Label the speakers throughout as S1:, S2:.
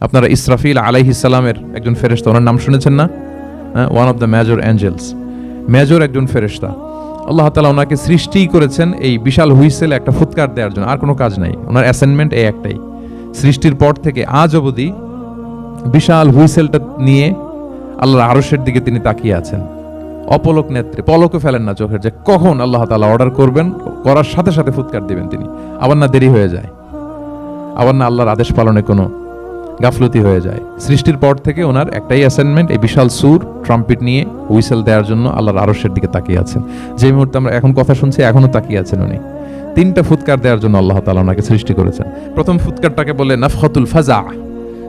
S1: আপনারা ইসরাফিল আলাইহিসালামের একজন ফেরেশতা, ওনার নাম শুনেছেন না? হ্যাঁ one of the major angels major একজন ফেরেশতা। আল্লাহ তালা ওনাকে সৃষ্টি করেছেন এই বিশাল হুইসেলে একটা ফুৎকার দেওয়ার জন্য। আর কোনো কাজ নাই। ওনার অ্যাসাইনমেন্ট এই একটাই। সৃষ্টির পর থেকে আজ অবধি বিশাল হুইসেলটা নিয়ে আল্লাহর আরশের দিকে তিনি তাকিয়ে আছেন। অপলক নেত্রে পলকও ফেলেন না চোখের যে কখন আল্লাহ তালা অর্ডার করবেন, করার সাথে সাথে ফুৎকার দিবেন তিনি। আবার না দেরি হয়ে যায়। আবার না আল্লাহর আদেশ পালনে কোনো গাফলতি হয়ে যায়। সৃষ্টির পর থেকে ওনার একটাই অ্যাসাইনমেন্ট এই বিশাল সুর ট্রাম্পিট নিয়ে হুইসেল দেওয়ার জন্য আল্লাহর আরশের দিকে তাকিয়ে আছেন। যে মুহূর্তে আমরা এখন কথা শুনছি এখনও তাকিয়ে আছেন উনি। তিনটা ফুৎকার দেওয়ার জন্য আল্লাহ তালা ওনাকে সৃষ্টি করেছেন। প্রথম ফুৎকারটাকে বলে নাফখতুল ফাজা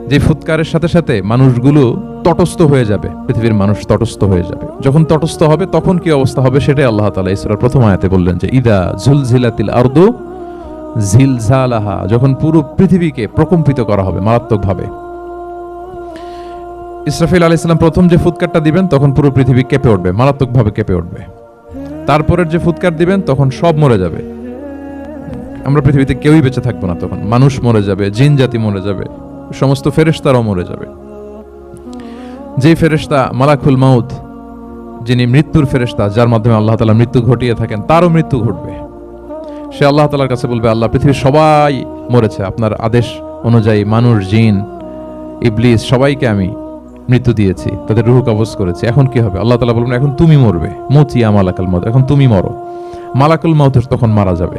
S1: যে ফুৎকারের সাথে সাথে মানুষগুলো তটস্থ হয়ে যাবে, পৃথিবীর মানুষ তটস্থ হয়ে যাবে। যখন তটস্থ হবে, তখন কি অবস্থা হবে সেটাই আল্লাহ তালা ইসরার প্রথম আয়াতে বললেন যে, ইদা ঝুলঝিলাতিল আর্দু ঝিলঝালাহা যখন পুরো পৃথিবীকে প্রকম্পিত করা হবে মারাত্মকভাবে। ইসরাফিল আলাইহিস সালাম প্রথম যে ফুৎকারটা দিবেন, তখন পুরো পৃথিবী কেঁপে উঠবে, মারাত্মকভাবে কেঁপে উঠবে। তারপরের যে ফুৎকার দিবেন, তখন সব মরে যাবে। আমরা পৃথিবীতে কেউই বেঁচে থাকব না তখন। মানুষ মরে যাবে জিন জাতি মরে যাবে, সমস্ত ফেরেশতারাও মরে যাবে। যে ফেরেশতা মালাকুল মাউত, যিনি মৃত্যুর ফেরেশতা, যার মাধ্যমে আল্লাহ তালা মৃত্যু ঘটিয়ে থাকেন, তারও মৃত্যু ঘটবে। সে আল্লাহ তালার কাছে বলবে, আল্লাহ, পৃথিবীর সবাই মরেছে। আপনার আদেশ অনুযায়ী মানুষ, জিন, ইবলিস, সবাইকে আমি মৃত্যু দিয়েছি, তাদের রুহ কবজ করেছি। এখন কি হবে? আল্লাহ তালা বলবেন, এখন তুমি মরবে। মতিয়া মালাকাল মত এখন তুমি মরো। মালাকুল মাউতের তখন মারা যাবে।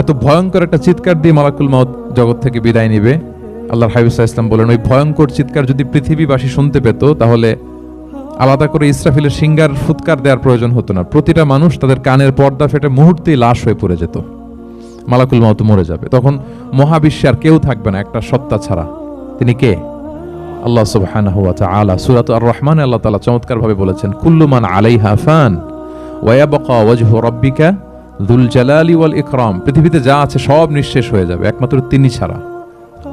S1: এত ভয়ঙ্কর একটা চিৎকার দিয়ে মালাকুল মাউত জগৎ থেকে বিদায় নিবে। আল্লাহর হাবিবুল্লাহ ইসলাম বলেন, ওই ভয়ঙ্কর চিৎকার যদি পৃথিবীবাসী শুনতে পেত, তাহলে আলাদা করে ইসরাফিলের সিঙ্গার ফুৎকার দেওয়ার প্রয়োজন হতো না। প্রতিটা মানুষ তাদের কানের পর্দা ফেটে মুহূর্তেই লাশ হয়ে পড়ে যেত। মালাকুল মাউত মরে যাবে। তখন মহাবিশ্বে আর কেউ থাকবে না, একটা সত্তা ছাড়া। তিনি কে? আল্লাহ সুবহানাহু ওয়া আলা সূরাত আর রহমান আল্লাহ তাআলা চমৎকারভাবে বলেছেন, কুল্লু মান আলাইহা ফান ওয়া ইয়াবকা ওয়াজহু রাব্বিকা যুল জালালি ওয়াল ইকরাম। পৃথিবীতে যা আছে সব নিঃশেষ হয়ে যাবে, একমাত্র তিনি ছাড়া।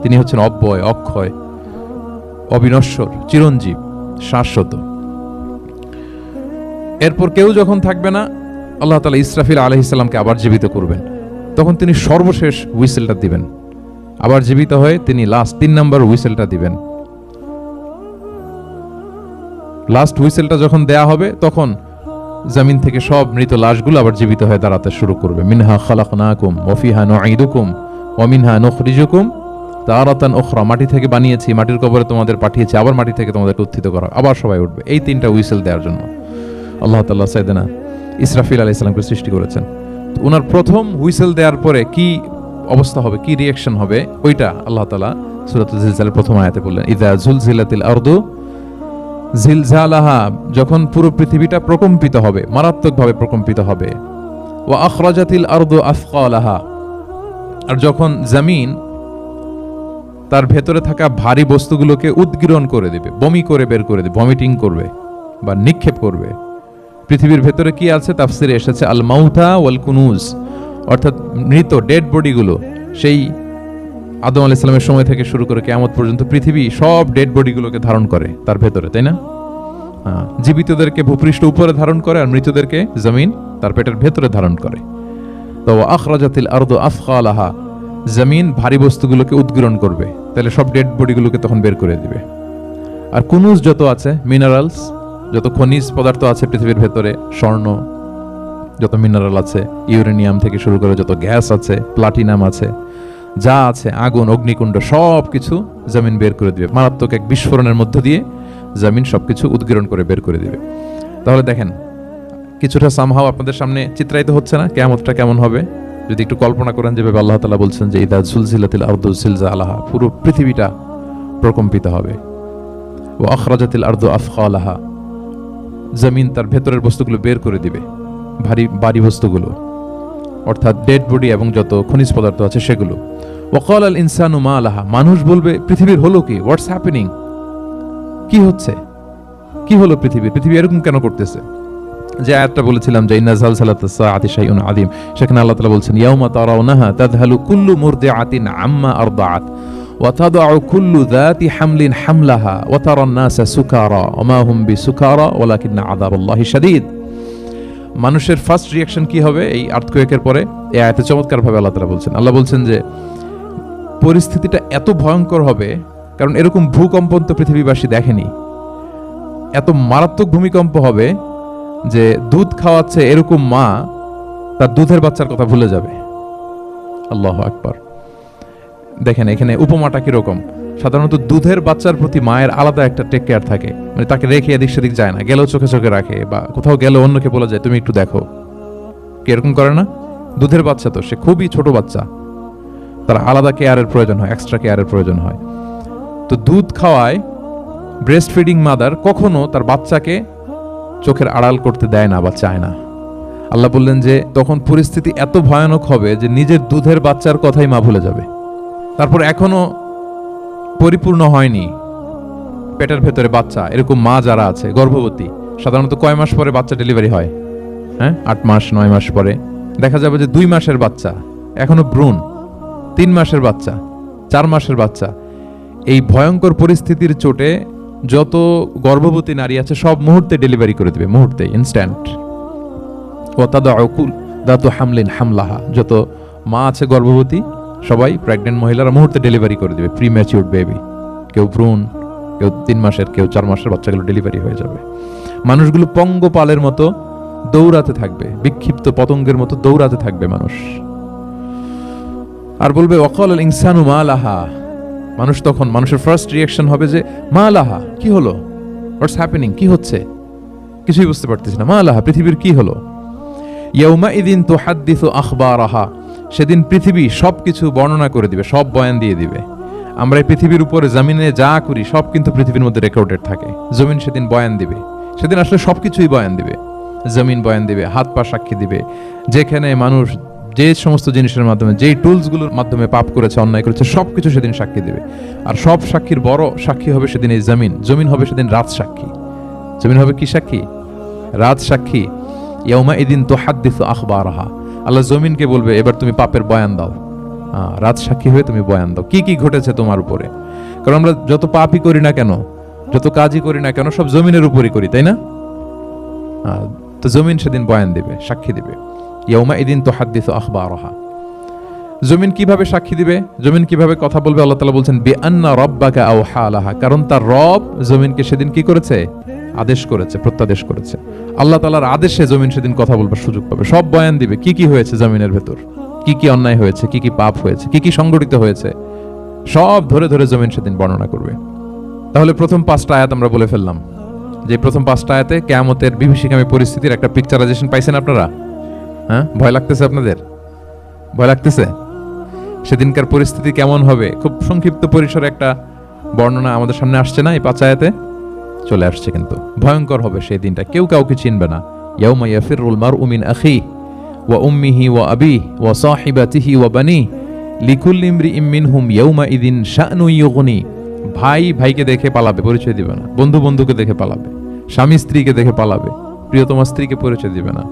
S1: তিনি হচ্ছেন অব্যয়, অক্ষয়, অবিনশ্বর, চিরঞ্জীব, শাশ্বত। এরপর কেউ যখন থাকবে না, আল্লাহ তালা ইসরাফিল আলহিসাল্লামকে আবার জীবিত করবেন। তখন তিনি সর্বশেষ হুইসেলটা দিবেন। আবার জীবিত হয়ে তিনি লাস্ট তিন নম্বর হুইসেলটা দিবেন। লাস্ট হুইসেলটা যখন দেয়া হবে, তখন জমিন থেকে সব মৃত লাশগুলো আবার জীবিত হয়ে দাঁড়াতে শুরু করবে। মিনহা খালাকনাকুম ওফিহা নুঈদুকুম ওমিনহা নুখরিজুকুম। তারাতান ওখরা মাটি থেকে বানিয়েছি, মাটির কবরে তোমাদের পাঠিয়েছি, আবার মাটি থেকে তোমাদেরকে উত্থিত করা। আবার সবাই উঠবে। এই তিনটা হুইসেল দেওয়ার জন্য। আল্লাহ তাল্লাহ সাইদেনা ইসরাফিল আলাহ ইসলামকে সৃষ্টি করেছেন। ওনার প্রথম হুইসেল দেওয়ার পরে কি অবস্থা হবে, কি রিয়াকশন হবে, ওইটা আল্লাহ তালা সুরাতুল জিলজালের প্রথম আয়াতে বললেন, ইদা ঝুলঝিলাতিল আরদু জিলঝালাহা যখন পুরো পৃথিবীটা প্রকম্পিত হবে, মারাত্মকভাবে প্রকম্পিত হবে ও আখরাজাতিল আরদু আফকালাহা আর যখন জামিন তার ভেতরে থাকা ভারী বস্তুগুলোকে উদ্গীরণ করে দেবে, বমি করে বের করে দেবে ভমিটিং করবে বা নিক্ষেপ করবে পৃথিবীর ভেতরে কি আছে? তাফসিরে এসেছে আল মাউথা ওয়াল কুনুজ অর্থাৎ মৃত ডেড বডিগুলো। সেই আদম আলাহ ইসলামের সময় থেকে শুরু করে কেমত পর্যন্ত পৃথিবী সব ডেড বডিগুলোকে ধারণ করে তার ভেতরে তাই না? হ্যাঁ, জীবিতদেরকে ভূপৃষ্ঠ উপরে ধারণ করে আর মৃতদেরকে জমিন তার পেটের ভেতরে ধারণ করে। তো আখরাজাতিল আরদু আফকালাহা জমিন ভারী বস্তুগুলোকে উদ্গীরণ করবে। তাহলে সব ডেড বডিগুলোকে তখন বের করে দিবে। আর কুনুজ যত আছে মিনারেলস যত খনিজ পদার্থ আছে পৃথিবীর ভেতরে, স্বর্ণ, যত মিনারেল আছে ইউরেনিয়াম থেকে শুরু করে যত গ্যাস আছে প্লাটিনাম আছে, যা আছে, আগুন, অগ্নিকুণ্ড সব কিছু জমিন বের করে দিবে। মারাত্মক এক বিস্ফোরণের মধ্য দিয়ে জমিন সবকিছু উদ্গীরণ করে বের করে দিবে। তাহলে দেখেন, কিছুটা সামহাও আপনাদের সামনে চিত্রায়িত হচ্ছে না? কেমতটা কেমন হবে? যদি একটু কল্পনা করেন, যেভাবে আল্লাহ তালা বলছেন যে, ইদা সুলসিলাতিল আর্দু সিলজা আলাহা পুরো পৃথিবীটা প্রকম্পিত হবে। ও আখরাজাতিল আর্দু আফখালাহা। জমিন তার ভেতরের বস্তুগুলো বের করে দিবে, ভারী ভারী বস্তুগুলো। অর্থাৎ ডেড বডি এবং যত খনিজ পদার্থ আছে সেগুলো। ওকাল আল ইনসানু মা আলাহা মানুষ বলবে, পৃথিবীর হলো কি? হোয়াটস হ্যাপেনিং কি হচ্ছে? কি হলো পৃথিবী? পৃথিবী এরকম কেন করতেছে? যে আয়াতটা বলেছিলাম যে, ইন্না জালসালাত সাআতি শাইউন আদিম সেখানে আল্লাহ তাআলা বলছেন, ইয়াউমা তারাউনাহা তাযহালু কুল্লু মুরদিআতিন আম্মা আরদাআত। وتضع كل ذات حمل حملها وترى الناس سكارى وما هم بسكارى ولكن عذاب الله شديد মানুষের ফার্স্ট রিয়াকশন কি হবে এই আর্থকোয়েকের পরে এই আয়াতে চমৎকার ভাবে আল্লাহ তাআলা বলছেন আল্লাহ বলছেন যে পরিস্থিতিটা এত ভয়ঙ্কর হবে কারণ এরকম ভূকম্পন তো পৃথিবীবাসী দেখেনি এত মারাত্মক ভূমিকম্প হবে যে দুধ খাওয়াচ্ছে এরকম মা তার দুধের বাচ্চার কথা ভুলে যাবে আল্লাহ আকবার দেখেন, এখানে উপমাটা কীরকম? সাধারণত দুধের বাচ্চার প্রতি মায়ের আলাদা একটা টেক কেয়ার থাকে। মানে তাকে রেখে এদিক সেদিক যায় না, গেলেও চোখে চোখে রাখে বা কোথাও গেলে অন্যকে বলা যায় তুমি একটু দেখো। এরকম করে না? দুধের বাচ্চা তো, সে খুবই ছোট বাচ্চা। তার আলাদা কেয়ারের প্রয়োজন হয় এক্সট্রা কেয়ারের প্রয়োজন হয়। তো দুধ খাওয়ায় ব্রেস্ট ফিডিং মাদার কখনো তার বাচ্চাকে চোখের আড়াল করতে দেয় না বা চায় না। আল্লাহ বললেন যে, তখন পরিস্থিতি এত ভয়ানক হবে যে, নিজের দুধের বাচ্চার কথাই মা ভুলে যাবে। তারপর এখনও পরিপূর্ণ হয়নি পেটের ভেতরে বাচ্চা, এরকম মা যারা আছে, গর্ভবতী, সাধারণত কয় মাস পরে বাচ্চা ডেলিভারি হয়? হ্যাঁ? আট মাস, নয় মাস পরে। দেখা যাবে যে দুই মাসের বাচ্চা, এখনও ভ্রূণ, তিন মাসের বাচ্চা, চার মাসের বাচ্চা। এই ভয়ঙ্কর পরিস্থিতির চোটে যত গর্ভবতী নারী আছে, সব মুহূর্তে ডেলিভারি করে দেবে, মুহূর্তে ইনস্ট্যান্ট ও তাদা অকুল দাতু হামলিন হামলাহা, যত মা আছে গর্ভবতী সবাই প্রেগনেন্ট মহিলারা মুহূর্তে ডেলিভারি করে দেবে প্রি ম্যাচিউর বেবি কেউ ভ্রূণ, কেউ তিন মাসের, কেউ চার মাসের বাচ্চাগুলো ডেলিভারি হয়ে যাবে। মানুষগুলো পঙ্গপালের মতো দৌড়াতে থাকবে, বিক্ষিপ্ত পতঙ্গের মতো দৌড়াতে থাকবে মানুষ। আর বলবে অকল ইনসানু মা লাহা মানুষ তখন, মানুষের ফার্স্ট রিয়াকশন হবে যে মা লাহা কি হলো? হোয়াটস হ্যাপেনিং কি হচ্ছে? কিছুই বুঝতে পারতেছি না মা লাহা পৃথিবীর কি হলো? ইয়ৌমা ইদিন তো হাদ্দিস আখবারাহা। সেদিন পৃথিবী সব কিছু বর্ণনা করে দিবে, সব বয়ান দিয়ে দিবে। আমরা এই পৃথিবীর উপরে, জমিনে যা করি, সব কিন্তু পৃথিবীর মধ্যে রেকর্ডেড থাকে। জমিন সেদিন বয়ান দিবে। সেদিন আসলে সবকিছুই বয়ান দিবে। জমিন বয়ান দিবে, হাত পা সাক্ষী দিবে। যেখানে মানুষ যে সমস্ত জিনিসের মাধ্যমে, যেই টুলসগুলোর মাধ্যমে পাপ করেছে, অন্যায় করেছে, সবকিছু সেদিন সাক্ষী দিবে। আর সব সাক্ষীর বড় সাক্ষী হবে সেদিন এই জমিন। জমিন হবে সেদিন রাত সাক্ষী। জমিন হবে কি সাক্ষী? রাত সাক্ষী। ইয়মা এদিন তো হাদ্দিস আখবারাহা। আল্লাহ জমিনকে বলবে, এবার তুমি পাপের বয়ান দাও। রাত সাক্ষী হয়ে তুমি বয়ান দাও। কি কি ঘটেছে তোমার উপরে? কারণ আমরা যত পাপই করি না কেন, যত কাজই করি না কেন, সব জমিনের উপরই করি, তাই না? তো জমিন সেদিন বয়ান দিবে, সাক্ষী দিবে। ইয়মা এদিন তো হাদ্দিস আখবারাহা। জমিন কীভাবে সাক্ষী দিবে? জমিন কীভাবে কথা বলবে? আল্লাহ তালা বলছেন বে আন্না আও হালাহা কারণ তার রব জমিনকে সেদিন কি করেছে? আদেশ করেছে, প্রত্যাদেশ করেছে। আল্লাহ তালার আদেশে জমিন সেদিন কথা বলবার সুযোগ পাবে। সব বয়ান দিবে, কি কি হয়েছে জমিনের ভেতর? কি কি অন্যায় হয়েছে, কি কি পাপ হয়েছে, কি কি সংগঠিত হয়েছে? সব ধরে ধরে জমিন সেদিন বর্ণনা করবে। তাহলে প্রথম পাঁচটা আয়াত আমরা বলে ফেললাম। যে প্রথম পাঁচটা আয়াতে কেয়ামতের বিভীষিকামী পরিস্থিতির একটা পিকচারাইজেশন পাইছেন আপনারা? হ্যাঁ? ভয় লাগতেছে আপনাদের? ভয় লাগতেছে? সেদিনকার পরিস্থিতি কেমন হবে? খুব সংক্ষিপ্ত পরিসরে একটা বর্ণনা আমাদের সামনে আসছে না এই পাঁচায়াতে চলে আসছে কিন্তু। ভয়ঙ্কর হবে সেই দিনটা। কেউ কাউকে চিনবে না। ইয়াউমা ইয়াফিরুল মিন আখি ওয়া উম্মিহি ওয়া আবি ওয়া সাহিবাতিহি ওয়া বানি ইয়াউমা ইদিন শানু ইউগনি। ভাই ভাইকে দেখে পালাবে, পরিচয় দিবে না। বন্ধু বন্ধুকে দেখে পালাবে। স্বামী স্ত্রীকে দেখে পালাবে। প্রিয়তমা স্ত্রীকে পরিচয় দিবে না।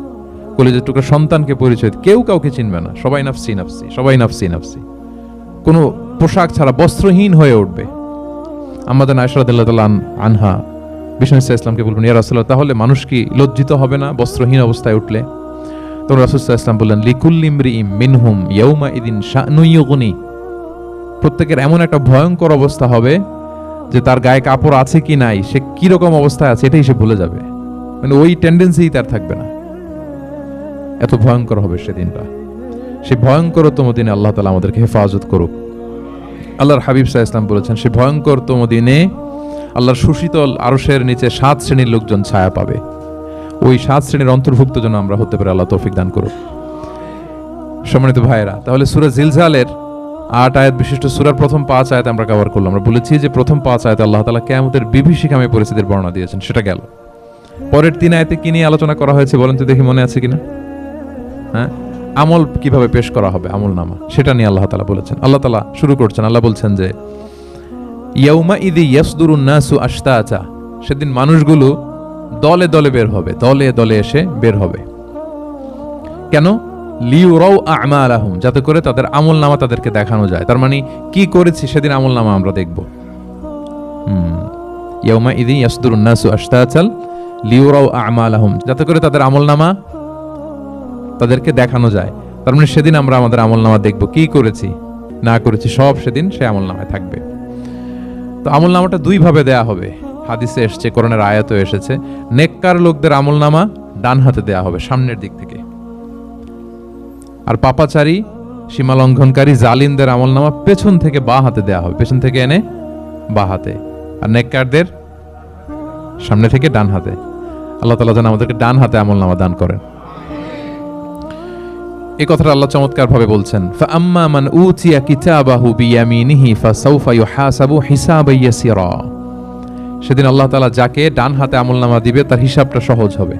S1: কলেজের টুকরা সন্তানকে পরিচয় কেউ কাউকে চিনবে না। সবাই নাফসি নাফসি, সবাই নাফসি নাফসি। কোনো পোশাক ছাড়া বস্ত্রহীন হয়ে উঠবে। আমাদের নায়সরাদুল্লাহ আনহা বিষ্ণু ইসলামকে বলবেন, ইয়া রাসুল্লাহ তাহলে মানুষ কি লজ্জিত হবে না বস্ত্রহীন অবস্থায় উঠলে? তখন রাসুল্লাহ ইসলাম বললেন লিকুল্লিমরি মিনহুম ইয়ৌমা ইদিন শানুইয়গুনি প্রত্যেকের এমন একটা ভয়ঙ্কর অবস্থা হবে যে তার গায়ে কাপড় আছে কি নাই, সে কি রকম অবস্থায় আছে এটাই সে ভুলে যাবে। মানে ওই টেন্ডেন্সি তার থাকবে না। এত ভয়ঙ্কর হবে সেদিনটা সে ভয়ঙ্করতম দিনে আল্লাহ তালা আমাদেরকে হেফাজত করুক। আল্লাহর হাবিব সাহা ইসলাম বলেছেন, সে ভয়ঙ্করতম দিনে আল্লাহর সুশীতল আরশের নিচে সাত শ্রেণির লোকজন ছায়া পাবে। ওই সাত শ্রেণির অন্তর্ভুক্ত যেন আমরা হতে পারি, আল্লাহ তৌফিক দান করুক। সম্মানিত ভাইয়েরা, তাহলে সুরা জিলজালের আট আয়াত বিশিষ্ট সুরার প্রথম পাঁচ আয়াত আমরা কভার করলাম। আমরা বলেছি যে প্রথম পাঁচ আয়াত আল্লাহ তালা কেয়ামতের বিভীষিকামী পরিস্থিতির বর্ণনা দিয়েছেন, সেটা গেল। পরের তিন আয়াতে কি নিয়ে আলোচনা করা হয়েছে বলেন তো দেখি মনে আছে কিনা? হ্যাঁ? আমল কীভাবে পেশ করা হবে আমল নামা সেটা নিয়ে আল্লাহ তালা বলেছেন। আল্লাহ তালা শুরু করছেন, আল্লাহ বলছেন যে ইয়াউমা ইদি ইয়াসদুরুন নাসু আশতাআতা সেদিন মানুষগুলো দলে দলে বের হবে, দলে দলে এসে বের হবে। কেন? লিউরাও আমালাহুম, যাতে করে তাদের আমল নামা তাদেরকে দেখানো যায়। তার মানে কি করেছি সেদিন আমল নামা আমরা দেখব। হুম ইয়াউমা ইদি ইয়াসদুরুন নাসু আশতাআতাল লিউরাও আমালাহুম, যাতে করে তাদের আমল নামা তাদেরকে দেখানো যায়। তার মানে সেদিন আমরা আমাদের আমল নামা দেখব। কি করেছি? না করেছি, সব সেদিন সে আমল নামায় থাকবে। তো আমল নামাটা দুইভাবে দেয়া হবে। হাদিসে এসছে, কোরআনের আয়াতও এসেছে, নেককার লোকদের আমল নামা ডান হাতে দেয়া হবে, সামনের দিক থেকে। আর পাপাচারী সীমা লঙ্ঘনকারী জালিমদের আমল নামা পেছন থেকে বা হাতে দেয়া হবে। পেছন থেকে এনে বা হাতে। আর নেককারদের সামনে থেকে ডান হাতে। আল্লাহ তালা যেন আমাদেরকে ডান হাতে আমল নামা দান করেন। এই কথাটা আল্লাহ চমৎকার ভাবে বলছেন, ফাআম্মা মান উতিয়া কিতাবাহু বিয়ামিনিহি ফাসাউফা ইউহাসাবু হিসাবান ইয়াসিরা. সেদিন আল্লাহ তাআলা যাকে ডান হাতে আমলনামা দিবে, তার হিসাবটা সহজ হবে।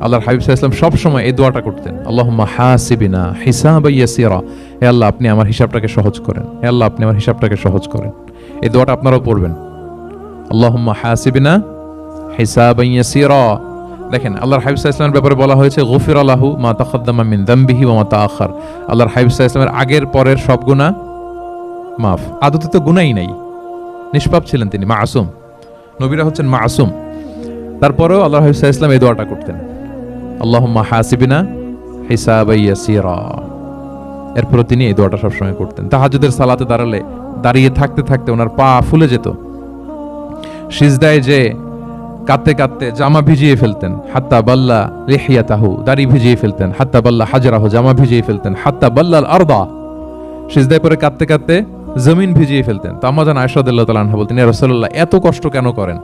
S1: আল্লাহর হাবিব সাল্লাল্লাহু আলাইহি সব সময় এই দোয়াটা করতেন, আল্লাহুম্মা হাসিবিনা হিসাবান ইয়াসিরা। হে আল্লাহ, আপনি আমার হিসাবটাকে সহজ করেন। হে আল্লাহ, আপনি আমার হিসাবটাকে সহজ করেন। এই দোয়াটা আপনারাও পড়বেন। আল্লাহুম্মা হাসিবিনা হিসাবান ইয়াসিরা। দেখেন, আল্লাহর হাবিব ইসলামের ব্যাপারে বলা হয়েছে, গফির আল্লাহু মা তাকদ্দামা মিন দাম্বিহি ওয়া মা তাআখার। আল্লাহর হাবিব ইসলামের আগের পরের সব গুনাহ মাফ। আদতে তো গুনাই নাই। নিষ্পাপ ছিলেন তিনি, মাসুম। নবীরা হচ্ছেন মাসুম। তারপরেও আল্লাহ হাবিব ইসলাম এই দোয়াটা করতেন, আল্লাহুম্মা হাসিবিনা হিসাবা ইয়াসিরা। এরপরে তিনি এই দোয়াটা সবসময় করতেন। তাহাজ্জুদের সালাতে দাঁড়ালে, দাঁড়িয়ে থাকতে থাকতে ওনার পা ফুলে যেত। সিজদায় যে কাঁদতে কাঁদতে জামা ভিজিয়ে ফেলতেন, হাত্তা বাল্লা রেহিয়া তাহু দাড়ি ভিজিয়ে ফেলতেন, হাত্তা বাল্লা হাজারাহু, জামা ভিজিয়ে ফেলতেন, হাত্তা বাল্লাল আরদা সিজদায় পরে কাঁদতে কাঁদতে জমিন ভিজিয়ে ফেলতেন। তো আমাজান আয়সাদুল্লাহ তালাহ বলতেন রসল্লাহ এত কষ্ট কেন করেন?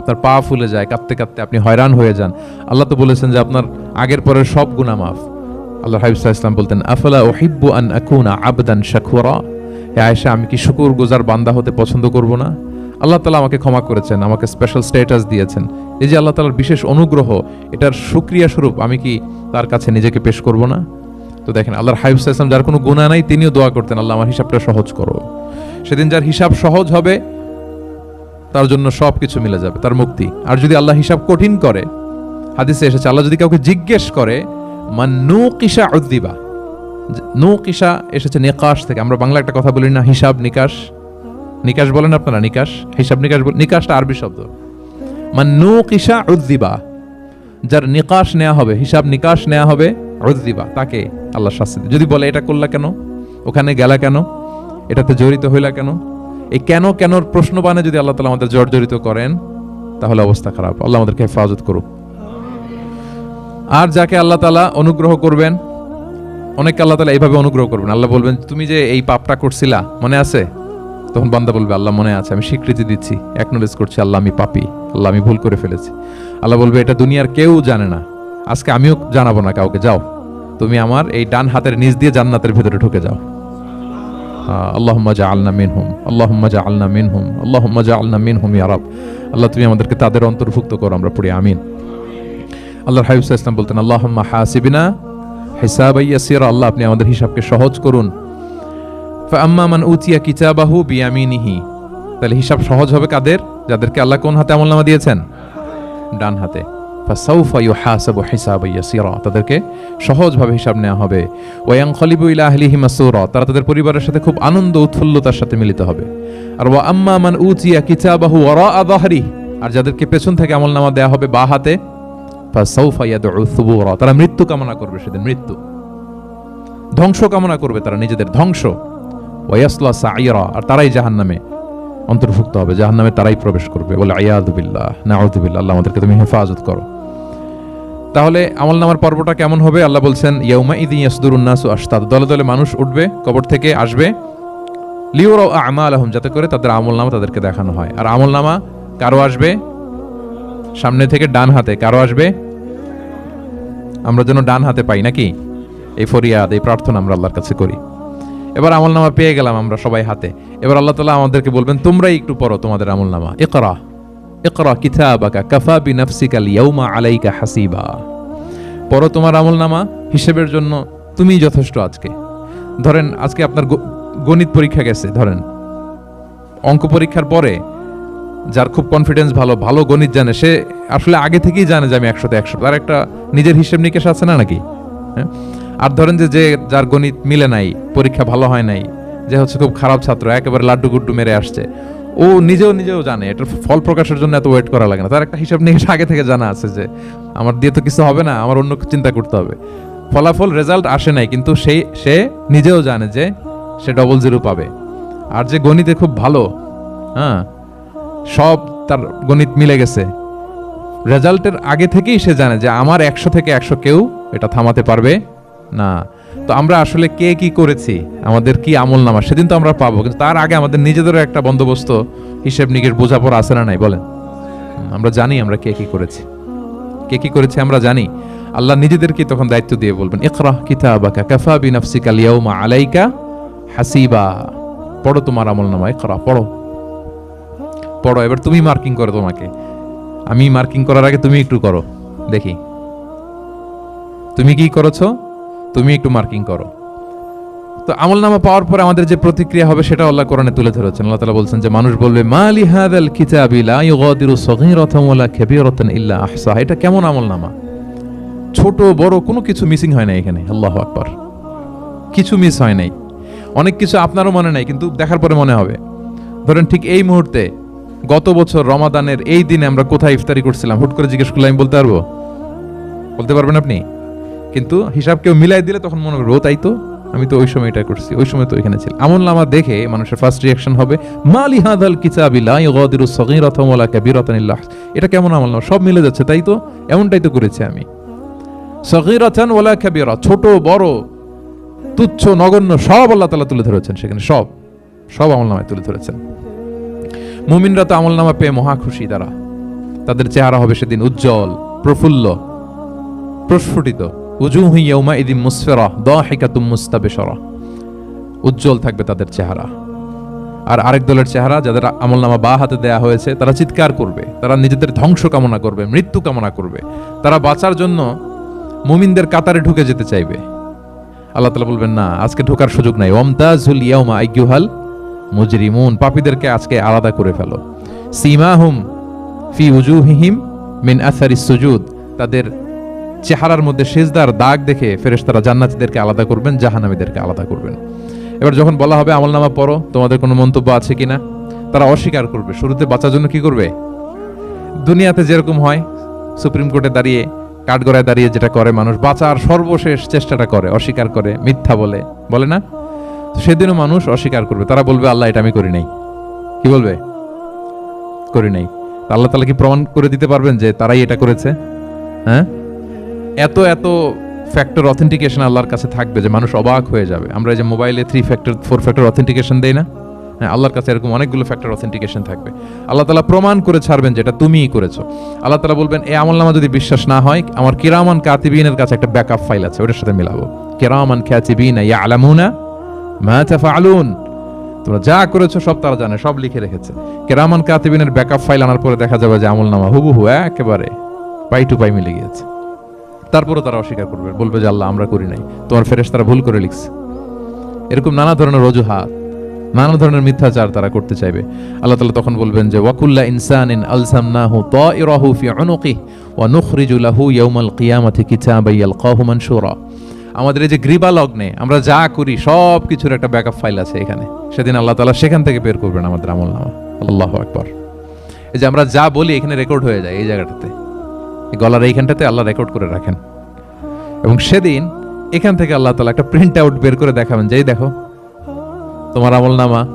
S1: আপনার পা ফুলে যায়, কাঁদতে কাঁদতে আপনি হয়রান হয়ে যান। আল্লাহ তো বলেছেন যে, আপনার আগের পরের সব গুনাহ মাফ। আল্লাহ হাবিব ইসলাম বলতেন, আফলা ওহিব্বু আন আকুনা আবদান শাকুরা? হে আয়েশা, আমি কি শুকুর গুজার বান্দা হতে পছন্দ করব না? আল্লাহ তালা আমাকে ক্ষমা করেছেন, আমাকে স্পেশাল স্ট্যাটাস দিয়েছেন। এই যে আল্লাহ তালার বিশেষ অনুগ্রহ, এটার সুক্রিয়া স্বরূপ আমি কি তার কাছে নিজেকে পেশ করব না? তো দেখেন, আল্লাহর হাইব ইসলাম যার কোনো গুণা নাই, তিনিও দোয়া করতেন, আল্লাহ, আমার হিসাবটা সহজ করো। সেদিন যার হিসাব সহজ হবে, তার জন্য সব কিছু মিলে যাবে, তার মুক্তি। আর যদি আল্লাহ হিসাব কঠিন করে, হাদিসে এসেছে, আল্লাহ যদি কাউকে জিজ্ঞেস করে, মান কিসা উদ্দিবা নৌ কিসা এসেছে নিকাশ থেকে, আমরা বাংলা একটা কথা বলি না, হিসাব নিকাশ। নিকাশ বলেন আপনারা, নিকাশ? হিসাব নিকাশ নিকাশটা আরবি শব্দ। মানে নু কিসা উদ্দিবা যার নিকাশ নেওয়া হবে, হিসাব নিকাশ নেওয়া হবে উদ্দিবা তাকে আল্লাহ শাস্তি। যদি বলে এটা করলা কেন? ওখানে গেলা কেন? এটাতে জড়িত হইলা কেন? এই কেন কেনর প্রশ্ন বানে যদি আল্লাহ তালা আমাদের জর্জরিত করেন, তাহলে অবস্থা খারাপ। আল্লাহ আমাদেরকে হেফাজত করুক। আর যাকে আল্লাহ তালা অনুগ্রহ করবেন অনেক আল্লাহ তালা এইভাবে অনুগ্রহ করবেন। আল্লাহ বলবেন, তুমি যে এই পাপটা করছিলা, মনে আছে? তখন বান্দা বলবে, আল্লাহ মনে আছে, আমি স্বীকৃতি দিচ্ছি একনোলেজ করছি, আল্লাহ আমি পাপি, আল্লাহ আমি ভুল করে ফেলেছি। আল্লাহ বলবে, এটা দুনিয়ার কেউ জানে না। আজকে আমিও জানাব না কাউকে, যাও। তুমি আমার এই ডান হাতের নিচ দিয়ে জান্নাতের ভেতরে ঢুকে যাও। আল্লাহুম্মা জাআলনা মিনহুম, আল্লাহুম্মা জাআলনা মিনহুম, আল্লাহুম্মা জাআলনা মিনহুম, ইয়া রাব। আল্লাহ, তুমি আমাদেরকে তাদের অন্তর্ভুক্ত করো, আমরা পড়ি, আমিন। আল্লাহর হাবিব ওয়াসাল্লাম বলতেন, আল্লাহুম্মা হাসিবিনা হিসাবান ইয়াসিরা। আল্লাহ, আপনি আমাদের হিসাবকে সহজ করুন। উতিয়া কিতাবাহু বিয়ামিনিহি। তাহলে হিসাব সহজ হবে কাদের? যাদেরকে আল্লাহ কোন হাতে আমলনামা দিয়েছেন? ডান হাতে। ফাসাউফা ইউহাসাবু হিসাবান ইয়াসিরা। তাদেরকে সহজভাবে হিসাব নেওয়া হবে। ওয়ায়ানখলিবু ইলা আহলিহি মাসুরা। তারা তাদের পরিবারের সাথে খুব আনন্দ উৎফুল্লতার সাথে মিলিত হবে। আর ওয়া আম্মা মান উতিয়া কিতাবাহু ওয়ারাআ যাহরি আর যাদেরকে পেছন থেকে আমলনামা দেয়া হবে বা হাতে। ফাসাউফা ইয়াদউ সুবুরা। তারা মৃত্যু কামনা করবে সেদিন, মৃত্যু। ধ্বংস কামনা করবে তারা, নিজেদের ধ্বংস। ওয়াসলা সাইরা আর তারাই জাহান্নামে অন্তর্ভুক্ত হবে। জাহান্নামে তারাই প্রবেশ করবে। বলে আয়াদুবিল্লাহ নাউদুবিল্লাহ আল্লাহ আমাদেরকে তুমি হেফাজত করো। তাহলে আমল নামার পর্বটা কেমন হবে? আল্লাহ বলছেন, ইয়াউমা ইদিন ইয়াসদুরুন নাসু আশতাদ। দলে দলে মানুষ উঠবে, কবর থেকে আসবে। লিওর আমা আমালাহুম, যাতে করে তাদের আমল নামা তাদেরকে দেখানো হয়। আর আমল নামা কারও আসবে? সামনে থেকে ডান হাতে কারও আসবে? আমরা যেন ডান হাতে পাই, নাকি? এই ফরিয়াদ, এই প্রার্থনা আমরা আল্লাহর কাছে করি। এবার আমল নামা পেয়ে গেলাম আমরা সবাই হাতে। এবার আল্লাহ তালা আমাদেরকে বলবেন, তোমরাই একটু পড়ো তোমাদের আমল নামা ইকরা ইকরা কিতাবাকা কাফা বি নাফসিকা লিয়াউমা আলাইকা হাসিবা। পড়ো তোমার আমল নামা হিসেবের জন্য তুমিই যথেষ্ট আজকে। ধরেন, আজকে আপনার গণিত পরীক্ষা গেছে, ধরেন। অঙ্ক পরীক্ষার পরে যার খুব কনফিডেন্স ভালো ভালো গণিত জানে, সে আসলে আগে থেকেই জানে যে আমি একশোতে একশো, তার একটা নিজের হিসেব নিকেশ আছে না নাকি? হ্যাঁ? আর ধরেন যে যে যার গণিত মিলে নাই, পরীক্ষা ভালো হয় নাই, যে হচ্ছে খুব খারাপ ছাত্র, একেবারে লাড্ডু গুড্ডু মেরে আসছে, ও নিজেও নিজেও জানে, এটার ফল প্রকাশের জন্য এত ওয়েট করা লাগে না। তার একটা হিসাব নিকেশ আগে থেকে জানা আছে যে, আমার দিয়ে তো কিছু হবে না, আমার অন্য চিন্তা করতে হবে। ফলাফল রেজাল্ট আসে নাই, কিন্তু সেই সে নিজেও জানে যে, সে ডবল জিরো পাবে। আর যে গণিতে খুব ভালো হ্যাঁ সব তার গণিত মিলে গেছে। রেজাল্টের আগে থেকেই সে জানে যে, আমার একশো থেকে একশো কেউ এটা থামাতে পারবে। না। তো আমরা আসলে কে কি করেছি? আমাদের কি আমল নামা? সেদিন তো আমরা পাবো, কিন্তু তার আগে আমাদের নিজেদেরও একটা বন্দোবস্ত হিসেব নিকেশ বোঝাপড় আছে না নাই? বলেন। আমরা জানি আমরা কে কি করেছি। কে কি করেছে আমরা জানি। আল্লাহ নিজেদেরকে তখন দায়িত্ব দিয়ে বলবেন, ইকরা কিতাবাকা কাফা বিনাফসিকা লিয়াউমা আলাইকা হাসিবা। পড়ো তোমার আমল নামা, ইকরা, পড়ো। পড়ো, এবার তুমি মার্কিং করো তোমাকে। আমি মার্কিং করার আগে তুমি একটু করো, দেখি। তুমি কি করেছ? তুমি একটু মার্কিং করো। তো আমল নামা পাওয়ার পরে আমাদের যে প্রতিক্রিয়া হবে সেটা আল্লাহ কোরআনে তুলে ধরেছেন। আল্লাহ তাআলা বলছেন যে, মানুষ বলবে, মালি হাদাল কিতাবি লা ইউগাদিরু সগীরাতান ওয়ালা কাবীরাতান ইল্লা আহসাহা এটা কেমন আমল নামা ছোট, বড়, কোনো কিছু মিসিং হয় না এখানে। আল্লাহু আকবার। কিছু মিস হয় নাই। অনেক কিছু আপনারও মনে নাই, কিন্তু দেখার পরে মনে হবে। ধরেন ঠিক এই মুহূর্তে, গত বছর রমাদানের এই দিনে আমরা কোথায় ইফতারি করছিলাম? হুট করে জিজ্ঞেস করলে আমি বলতে পারব? বলতে পারবেন আপনি? কিন্তু হিসাব কেউ মিলাই দিলে তখন মনে "ও, তাই তো? আমি তো ওই সময় এটা করছি ওই সময় তো এখানে ছিল আমল নামা দেখে মানুষের ফার্স্ট রিয়াকশন হবে মালি হাদাল কিতাবি লা ইউগাদিরু সগীরাতান ওয়ালা কাবীরাতান ইল্লা আহস-" এটা কেমন আমল নামা? সব মিলে যাচ্ছে তাই তো? এমনটাই তো করেছি আমি। সগীরাতান ওয়ালা কাবীরা ছোট বড় তুচ্ছ নগণ্য সব আল্লাহ তাআলা তুলে ধরেছেন সেখানে সব সব আমল নামায় তুলে ধরেছেন। মুমিনরা তো আমল নামা পেয়ে মহা খুশি তারা। তাদের চেহারা হবে সেদিন উজ্জ্বল প্রফুল্ল প্রস্ফুটিত। উজুহু ইয়াউমা ইদিন মুসফিরা, দাহিকাতুম মুস্তাবিশরা। উজ্জ্বল থাকবে তাদের চেহারা। আর আরেক দলের চেহারা যাদের আমলনামা বা হাতে দেয়া হয়েছে, তারা চিৎকার করবে, তারা নিজেদের ধ্বংস কামনা করবে, মৃত্যু কামনা করবে। তারা বাঁচার জন্য মুমিনদের কাতারে ঢুকে যেতে চাইবে। আল্লাহ তালা বলবেন, না, আজকে ঢোকার সুযোগ নাই। ওমতাজুল ইয়াউমা আইয়ুহাল মুজরিমুন। পাপীদেরকে আজকে আলাদা করে ফেলো। সীমাহুম ফি উজুহিহিম মিন আসারি সুজুদ। তাদের চেহারার মধ্যে সেজদার দাগ দেখে ফেরেশতারা জান্নাতীদেরকে আলাদা করবেন, জাহান্নামীদেরকে আলাদা করবেন। এবার যখন বলা হবে আমলনামা পড়ো, তোমাদের কোনো মন্তব্য আছে কিনা? তারা অস্বীকার করবে। শুরুতে বাঁচার জন্য কি করবে? দুনিয়াতে যেরকম হয়, সুপ্রিম কোর্টে দাঁড়িয়ে, কাঠগড়ায় দাঁড়িয়ে যেটা করে মানুষ, বাঁচার সর্বশেষ চেষ্টাটা করে, অস্বীকার করে, মিথ্যা বলে। বলে না? সেদিনও মানুষ অস্বীকার করবে। তারা বলবে, আল্লাহ, এটা আমি করি নাই। কি বলবে? করি নাই। আল্লাহ তালা কি প্রমাণ করে দিতে পারবেন যে তারাই এটা করেছে? হ্যাঁ? এত এত ফ্যাক্টর অথেন্টিকেশন আল্লাহর কাছে থাকবে যে মানুষ অবাক হয়ে যাবে। আমরা যে মোবাইলে three factor four factor authentication দেই না? হ্যাঁ আল্লাহর কাছে এরকম অনেকগুলো ফ্যাক্টর অথেন্টিকেশন থাকবে। আল্লাহ তালা প্রমাণ করে ছাড়বেন যেটা তুমিই করেছ। আল্লাহ তালা বলবেন এই আমলনামা যদি বিশ্বাস না হয়, আমার কিরামান কাতিবিনের কাছে একটা ব্যাকআপ ফাইল আছে, ওটার সাথে মিলাবো। কেরামান কাতিবিন ইয়া আলামুনা মা তাফআলুন। তোমরা যা করেছ সব তারা জানে, সব লিখে রেখেছে। কেরামান কাতিবিনের ব্যাকআপ ফাইল আনার পরে দেখা যাবে যে আমলনামা হুবহু একেবারে পাই টু পাই মিলে গিয়েছে। তারপরে তারা অস্বীকার করবে। বলবে যে, আল্লাহ, আমরা করি নাই। তোমার ফেরেশ তারা ভুল করে লিখছে। এরকম নানা ধরনের অজুহাত, নানা ধরনের মিথ্যাচার তারা করতে চাইবে। আল্লাহ তাআলা তখন বলবেন যে, ওয়াকুল্লা ইনসানিন আলসামনাহু তাইরাহু ফি উনুকিহি ওয়া নুখরিজু লাহু ইয়াউমাল কিয়ামাতি কিতাবান ইয়ালকাহু মানশুরা। আমাদের এই যে গ্রীবা লগ্নে আমরা যা করি সব কিছুর একটা ব্যাকআপ ফাইল আছে এখানে। সেদিন আল্লাহ তাআলা সেখান থেকে বের করবেন আমাদের আমলনামা। আল্লাহু আকবার। এই যে আমরা যা বলি, এখানে রেকর্ড হয়ে যায় এই জায়গাটাতে। গলার এইখানটাতে আল্লাহ রেকর্ড করে রাখেন। এবং সেদিন এখান থেকে আল্লাহ তালা একটা প্রিন্ট আউট বের করে দেখাবেন। যে এই দেখো, তোমার আমল নামা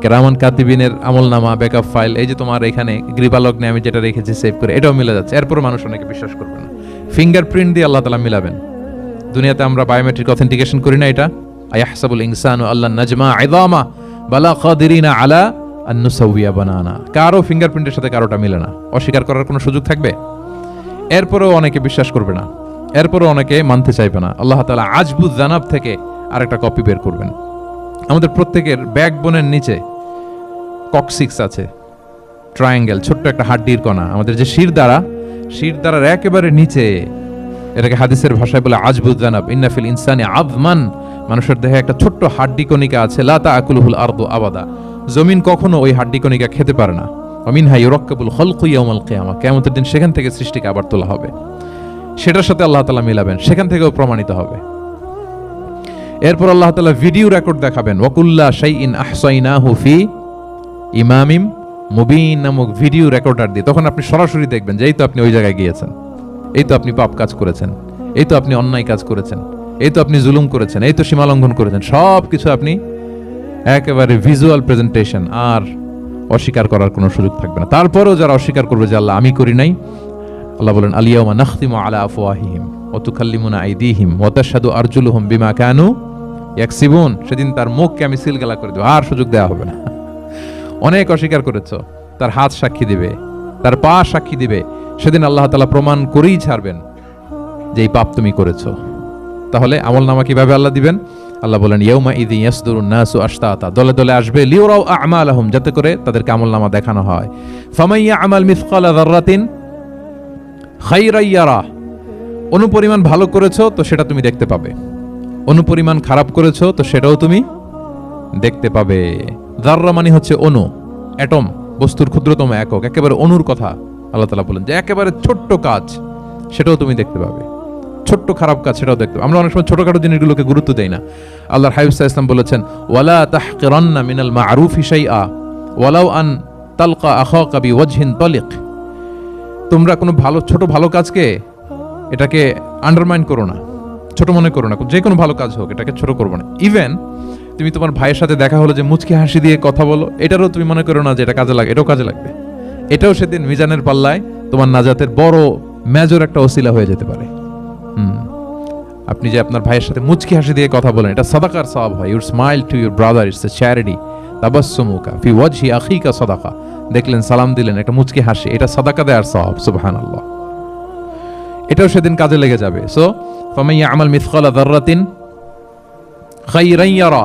S1: কেরামান কাতিবিনের আমল নামা ব্যাকআপ ফাইল এই যে তোমার এখানে গ্রীবালগ্নে আমি যেটা রেখেছি সেভ করে, এটাও মিলে যাচ্ছে। এরপর মানুষ অনেকে বিশ্বাস করবে না। ফিঙ্গারপ্রিন্ট দিয়ে আল্লাহ তালা মিলাবেন। দুনিয়াতে আমরা বায়োমেট্রিক অথেন্টিকেশন করি না এটা। আয়াহসাবুল ইনসানু আল্লাহ নাজমা আইদামা বালা কাদিরিনা আলা আন্নুসাউইয়া বানানা। কারও ফিঙ্গারপ্রিন্টের সাথে কারোটা মিলে না। অস্বীকার করার কোনো সুযোগ থাকবে? এরপরেও অনেকে বিশ্বাস করবে না, এরপরও অনেকে মানতে চাইবে না। আল্লাহ তালা আজবুদ জানাব থেকে আরেকটা কপি বের করবেন। আমাদের প্রত্যেকের ব্যাকবোনের নিচে ককসিক্স আছে ট্রায়াঙ্গেল ছোট্ট একটা হাড্ডির কণা। আমাদের যে শির দ্বারা, শির দ্বারার একেবারে নিচে, এটাকে হাদিসের ভাষায় বলে আজবুদ জানাব। ইন্নাফিল ইনসানি আবমান মানুষের দেহে একটা ছোট্ট হাড্ডি কণিকা আছে লাতা আকুলহুল আরদু আবাদা। জমিন কখনো ওই হাড্ডি কণিকা খেতে পারে না। অমিন হাই রক্কাবুল হলকু ইয়াউমাল কিয়ামা, কিয়ামতের দিন সেখান থেকে সৃষ্টিকে আবার তোলা হবে। সেটার সাথে আল্লাহ তালা মিলাবেন, সেখান থেকেও প্রমাণিত হবে। এরপর আল্লাহ তালা ভিডিও রেকর্ড দেখাবেন, ওয়াকুল্লা শাই ইন আহসাইনা হুফি ইমামিম মুবিন নামক ভিডিও রেকর্ডার দিয়ে। তখন আপনি সরাসরি দেখবেন যে এই তো আপনি ওই জায়গায় গিয়েছেন, এই তো আপনি পাপ কাজ করেছেন, এই তো আপনি অন্যায় কাজ করেছেন, এই তো আপনি জুলুম করেছেন, এই তো সীমালঙ্ঘন করেছেন সব কিছু আপনি একেবারে ভিজুয়াল প্রেজেন্টেশন আর অস্বীকার করার কোনো সুযোগ থাকবে না। তারপরেও যারা অস্বীকার করবে যে আল্লাহ আমি করি নাই, আল্লাহ বলেন আলিয়াউমা নাখতিমু আলা আফওয়াহিহিম ওয়া তুকাল্লিমুনা আইদিহিম ওয়া তাশহাদু আরজুলুহুম বিমা কানু ইয়াকসিবুন। সেদিন তার মুখকে আমি সিলগালা করে দেব, আর সুযোগ দেওয়া হবে না। অনেক অস্বীকার করেছ, তার হাত সাক্ষী দিবে, তার পা সাক্ষী দিবে। সেদিন আল্লাহ তাআলা প্রমাণ করেই ছাড়বেন যে এই পাপ তুমি করেছ। তাহলে আমল নামা কীভাবে আল্লাহ দিবেন? আল্লাহ বলেন ইয়ৌমা ইদি ইয়াসদুরুন নাসু আশতাতা। দলে দলে আসবে লিওরাও আমালাহুম, যাতে করে তাদের আমল নামা দেখানো হয়। ফামাইয়া আমাল মিসকালা যাররাতিন খাইরাইয়ারা অনুপরিমাণ ভালো করেছ, তো সেটা তুমি দেখতে পাবে। অনুপরিমাণ খারাপ করেছ, তো সেটাও তুমি দেখতে পাবে। যাররা মানে হচ্ছে অণু অ্যাটম, বস্তুর ক্ষুদ্রতম একক, একেবারে অণুর কথা আল্লাহ তালা বলেন যে, একেবারে ছোট্ট কাজ, সেটাও তুমি দেখতে পাবে। ছোট্ট খারাপ কাজ সেটাও দেখতে আমরা অনেক সময় ছোটখাটো জিনিসগুলোকে গুরুত্ব দেই না। আল্লাহর হাইফসা ইসলাম বলেছেন, ওয়ালা তাহকিরান্না মিনাল মা'রুফ আ ওয়ালাউ আন তালকা আখাকা ওয়াজহিন তালিক। তোমরা কোনো ভালো, ছোট ভালো কাজকে এটাকে আন্ডারমাইন করো না। ছোট মনে করো না। যে কোনো ভালো কাজ হোক, এটাকে ছোট করব না। ইভেন তুমি তোমার ভাইয়ের সাথে দেখা হলো যে মুচকি হাসি দিয়ে কথা বলো, এটারও তুমি মনে করো না যে এটা কাজে লাগে, এটাও কাজে লাগবে। এটাও সেদিন মিজানের পাল্লায় তোমার নাজাতের বড় মেজর একটা ওসিলা হয়ে যেতে পারে। আপনি যে আপনার ভাইয়ের সাথে মুচকি হাসি দিয়ে কথা বলেন, এটা সাদাকার সওয়াব হয়। Your smile to your brother it's a charity তাবাসসুমুকা ফি ওয়াজহি আখিকা সাদাকা। দেখলেন, সালাম দিলেন, একটা মুচকি হাসি। এটা সাদাকা দেয়ার সওয়াব, সুবহানাল্লাহ। এটাও সেদিন কাজে লেগে যাবে। সো ফামাইয়া আমাল মিসকালা যাররাতিন খাইরান ইয়ারা।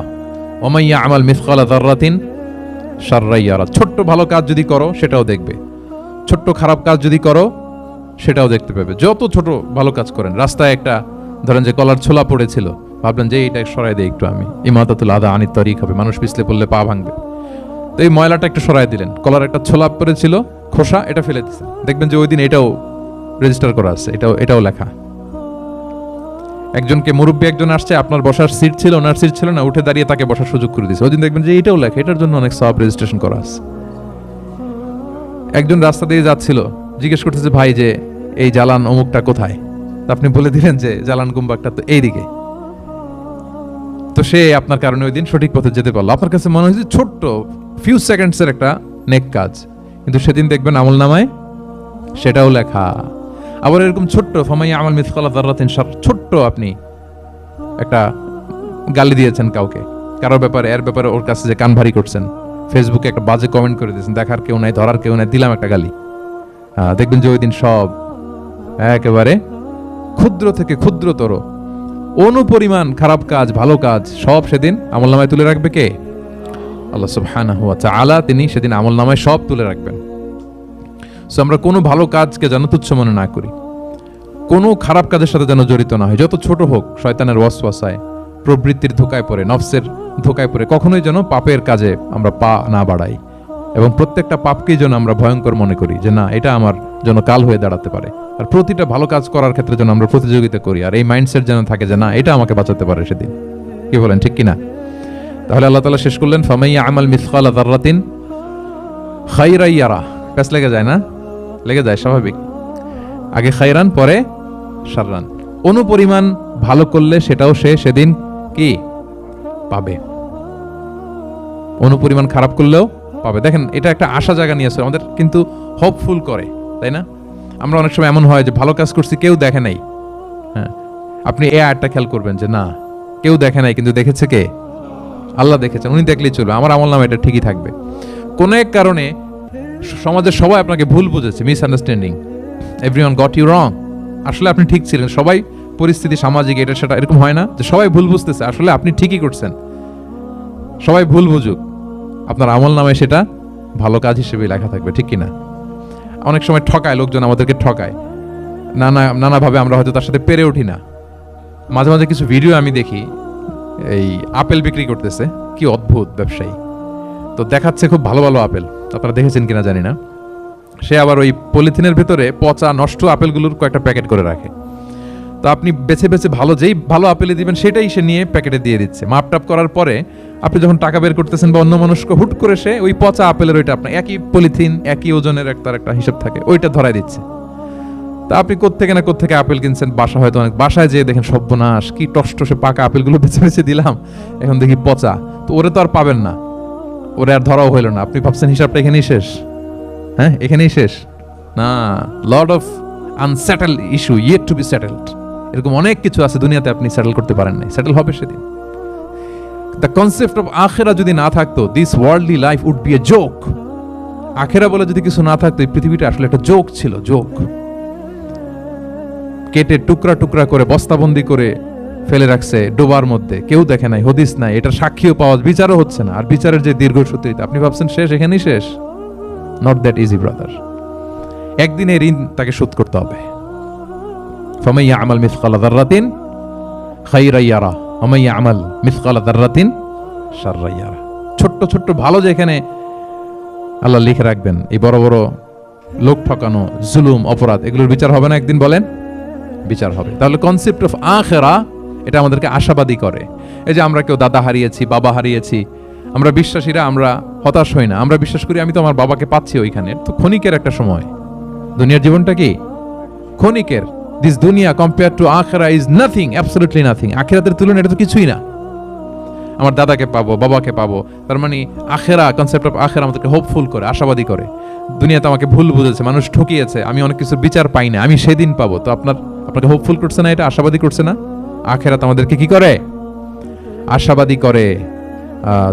S1: ওয়া মাইয়া আমাল মিসকালা যাররাতিন শাররাইয়ারা ছোট্ট ভালো কাজ যদি করো, সেটাও দেখবে। ছোট্ট খারাপ কাজ যদি করো সেটাও দেখতে পাবে। যত ছোট ভালো কাজ করেন। রাস্তায় একটা, ধরেন যে কলার ছোলা পড়েছিল, ভাবলেন যে এইটা সরাই দেই একটু আমি। ইমাতাতুল আদা আনিত তরিক হবে, মানুষ পিছলে পড়লে পা ভাঙবে। তো এই ময়লাটা একটু সরাই দিলেন। কলার একটা ছোলা পড়েছিল, খোসা, এটা ফেলে দিচ্ছেন দেখবেন যে ওই দিন এটাও রেজিস্টার করা আছে, এটাও এটাও লেখা। একজনকে মুরব্বী একজন আসছে, আপনার বসার সিট ছিল, ওনার সিট ছিল না, উঠে দাঁড়িয়ে তাকে বসার সুযোগ করে দিয়েছে ওই দিন দেখবেন যে এটাও লেখা, এটার জন্য অনেক সব রেজিস্ট্রেশন করা আছে। একজন রাস্তা দিয়ে যাচ্ছিল জিজ্ঞেস করতেছে ভাই, যে এই জালান অমুকটা কোথায়? আপনি বলে দিলেন যে জালান কুম্বাকটা তো এইদিকে। তো সে আপনার কারণে ওই দিন সঠিক পথে যেতে পারল। আপনার কাছে মনে হয়েছে ছোট্ট ফিউ সেকেন্ডসের একটা নেক কাজ। কিন্তু সেদিন দেখবেন আমল নামায় সেটাও লেখা। আবার এরকম ছোট্ট, ফামাই আমল মিসকালা দাররাতিন সার ছোট্ট আপনি একটা গালি দিয়েছেন কাউকে। কারোর ব্যাপারে, এর ব্যাপারে ওর কাছে যে কান ভারী করছেন ফেসবুকে একটা বাজে কমেন্ট করে দিয়েছেন, দেখার কেউ নাই, ধরার কেউ নাই, দিলাম একটা গালি। দেখবেন যে ওই দিন সব একেবারে ক্ষুদ্র থেকে ক্ষুদ্রতর। অনুপরিমাণ খারাপ কাজ, ভালো কাজ, সব সেদিন আমল নামায় তুলে রাখবে কে? আল্লাহ সুবহানাহু ওয়া তাআলা, তিনি সেদিন আমল নামায় সব তুলে রাখবেন। সো আমরা কোনো ভালো কাজকে যেন তুচ্ছ মনে না করি। কোনো খারাপ কাজের সাথে যেন জড়িত না হয়। যত ছোট হোক, শয়তানের ওয়াসওয়াসায়, প্রবৃত্তির ধোকায় পড়ে, নফসের ধোকায় পড়ে, কখনোই যেন পাপের কাজে আমরা পা না বাড়াই। এবং প্রত্যেকটা পাপকেই যেন আমরা ভয়ঙ্কর মনে করি, যে না, এটা আমার জন্য কাল হয়ে দাঁড়াতে পারে। আর প্রতিটা ভালো কাজ করার ক্ষেত্রে যেন আমরা প্রতিযোগিতা করি, আর এই মাইন্ডসেট যেন থাকে যে না, এটা আমাকে বাঁচাতে পারে সেদিন। কি বলেন, ঠিক কিনা? তাহলে আল্লাহ তাআলা শেষ করলেন, ফামাইয়া আমাল মিসকালা যাররাতিন খাইরাইয়ারা প্যাস লেগে যায় না? লেগে যায়, স্বাভাবিক। আগে খাইরান পরে সাররান অনুপরিমাণ ভালো করলে সেটাও সে সেদিন কি? পাবে। অনুপরিমাণ খারাপ করলেও পাবে। দেখেন, এটা একটা আশা জায়গা নিয়ে আসে আমাদের কিন্তু হোপফুল করে, তাই না? আমরা অনেক সময় এমন হয় যে ভালো কাজ করছি, কেউ দেখে নাই। হ্যাঁ আপনি এ আয়টা খেয়াল করবেন যে না, কেউ দেখে নাই, কিন্তু দেখেছে কে? আল্লাহ দেখেছেন, উনি দেখলেই চলবে। আমার আমল নাম এটা ঠিকই থাকবে। কোনো এক কারণে সমাজের সবাই আপনাকে ভুল বুঝেছে misunderstanding everyone got you wrong আসলে আপনি ঠিক ছিলেন। সবাই পরিস্থিতি সামাজিক, এটা সেটা এরকম হয় না যে সবাই ভুল বুঝতেছে। আসলে আপনি ঠিকই করছেন। সবাই ভুল বুঝুক। আপনার আমল নামে সেটা ভালো কাজ হিসেবে লেখা থাকবে, ঠিক কিনা? অনেক সময় ঠকায় লোকজন আমাদেরকে ঠকায়। নানা, নানাভাবে আমরা হয়তো তার সাথে পেরে উঠি না। মাঝে মাঝে কিছু ভিডিও আমি দেখি, এই আপেল বিক্রি করতেছে, কি অদ্ভুত ব্যবসায়ী। তো দেখাচ্ছে খুব ভালো ভালো আপেল, আপনারা দেখেছেন কিনা জানি না। সে আবার ওই পলিথিনের ভেতরে পচা, নষ্ট আপেলগুলোর কয়েকটা প্যাকেট করে রাখে। তো আপনি বেছে বেছে ভালো যেই ভালো আপেলে দিবেন সেটাই সে নিয়ে প্যাকেটে দিয়ে দিচ্ছে। মাপ টাপ করার পরে আপনি যখন টাকা বের করতেছেন বা অন্য মানুষকে হুট করে সে ওই পচা আপেলের ওইটা আপনার, একই পলিথিন, একই ওজনের একটা একটা হিসাব থাকে, ওইটা ধরাই দিচ্ছে। তা আপনি কোত্থেকে না কোত্থেকে আপেল কিনছেন? বাসা হয়তো অনেক, বাসায় যেয়ে দেখেন সর্বনাশ, কি টষ্ট সে পাকা আপেলগুলো বেছে বেছে দিলাম, এখন দেখি পচা। তো ওরে তো আর পাবেন না, ওরে আর ধরাও হইল না। আপনি ভাবছেন হিসাবটা এখানেই শেষ? হ্যাঁ এখানেই শেষ? না lord of unsettle issue yet to be settled এরকম অনেক কিছু আছে দুনিয়াতে আপনি সেটেল করতে পারেন নাই। সেটেল হবে সেদিন। দ্য কনসেপ্ট অফ আখেরা যদি না থাকতো this worldly life would be a joke আখেরা বলে যদি কিছু না থাকতো, এই পৃথিবীটা আসলে একটা জোক ছিল জোক কেটে টুকরা টুকরা করে, বস্তাবন্দি করে ফেলে রাখছে ডোবার মধ্যে। কেউ দেখে নাই, হদিস নাই, এটার সাক্ষীও পাওয়া বিচারও হচ্ছে না। আর বিচারের যে দীর্ঘ দীর্ঘসূত্রিতা আপনি ভাবছেন শেষ, এখানেই শেষ? নট দ্যাট ইজি ব্রাদার একদিন এই ঋণ তাকে শোধ করতে হবে। ফামাইয়া আমাল মিসকালা দাররাতিন খাইরাইয়ারা আমাইয়া আমাল মিসকালা দাররাতিন শাররাইয়ারা ছোট্ট ছোট্ট ভালো যেখানে আল্লাহ লিখে রাখবেন, এই বড় বড় লোক ঠকানো, জুলুম, অপরাধ, এগুলোর বিচার হবে না একদিন বলেন? বিচার হবে। তাহলে কনসেপ্ট অফ আখেরা, এটা আমাদেরকে আশাবাদী করে। এই যে আমরা কেউ দাদা হারিয়েছি, বাবা হারিয়েছি, আমরা বিশ্বাসীরা, আমরা হতাশ হই না। আমরা বিশ্বাস করি আমি তো আমার বাবাকে পাচ্ছি ওইখানে। তো ক্ষণিকের একটা সময়। দুনিয়ার জীবনটা কি? ক্ষণিকের। দিস দুনিয়া কম্পেয়ার টু আখেরা ইজ নাথিং অ্যাবসলিউটলি নাথিং আখেরাতের তুলনায় এটা তো কিছুই না। আমার দাদাকে পাবো, বাবাকে পাবো, তার মানে আখেরা কনসেপ্ট অফ আখেরা আমাদেরকে হোপফুল করে, আশাবাদী করে। দুনিয়াতে আমাকে ভুল বুঝেছে, মানুষ ঠকিয়েছে, আমি অনেক কিছু বিচার পাই না, আমি সেদিন পাবো। তো আপনার, আপনাকে হোপফুল করছে না এটা, আশাবাদী করছে না? আখেরাত আমাদেরকে কি করে? আশাবাদী করে।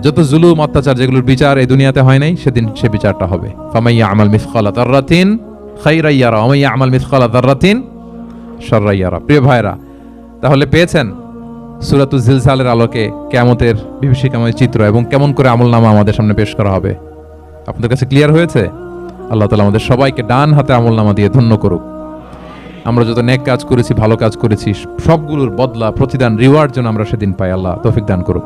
S1: যত জুলুম, অত্যাচার যেগুলোর বিচার এই দুনিয়াতে হয় নাই, সেদিন সে বিচারটা হবে। ফামাইয়া আমাল মিসকালা তাররাতিন খাইরাইয়ারা আমাইয়া আমাল মিসকালা তাররাতিন শাররাইয়ারা প্রিয় ভাইরা তাহলে পেয়েছেন সুরাতু জিলসালের আলোকে কেমতের বিভীষিকাময় চিত্র এবং কেমন করে আমলনামা আমাদের সামনে পেশ করা হবে? আপনাদের কাছে ক্লিয়ার হয়েছে? আল্লাহ তালা আমাদের সবাইকে ডান হাতে আমলনামা দিয়ে ধন্য করুক। আমরা যত নেক কাজ করেছি, ভালো কাজ করেছি, সবগুলোর বদলা, প্রতিদান, রিওয়ার্ড যেন আমরা সেদিন পাই। আল্লাহ তৌফিক দান করুক।